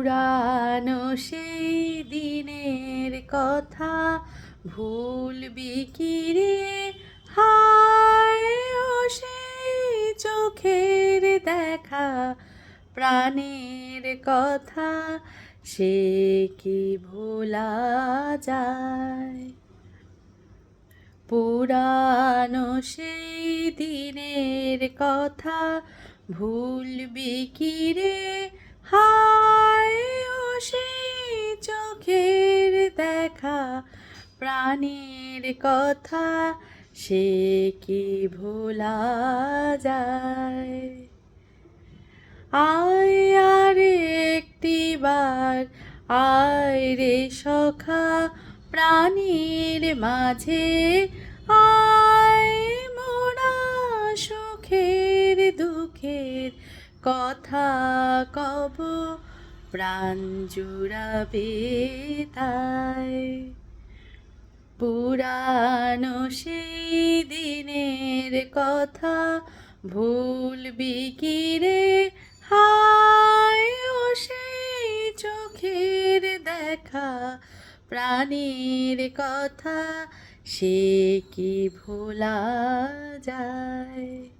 পুরানো সেই দিনের কথা ভুলবি কি রে হায় ও সেই চোখের দেখা, প্রাণের কথা সে কি ভোলা যায়? পুরানো সেই দিনের কথা ভুলবি কি রে চোখের দেখা, প্রাণীর কথা, সে কি ভোলা যায়? আয় আর একটিবার আয় রে সখা, প্রাণীর মাঝে, আয় মোরা সুখের দুঃখের কথা কব। প্রাণ জুড়াবে তাই পুরানো সেই দিনের কথা ভুলবি কি রে? হায় ও সেই চোখের দেখা প্রাণীর কথা সে কি ভোলা যায়?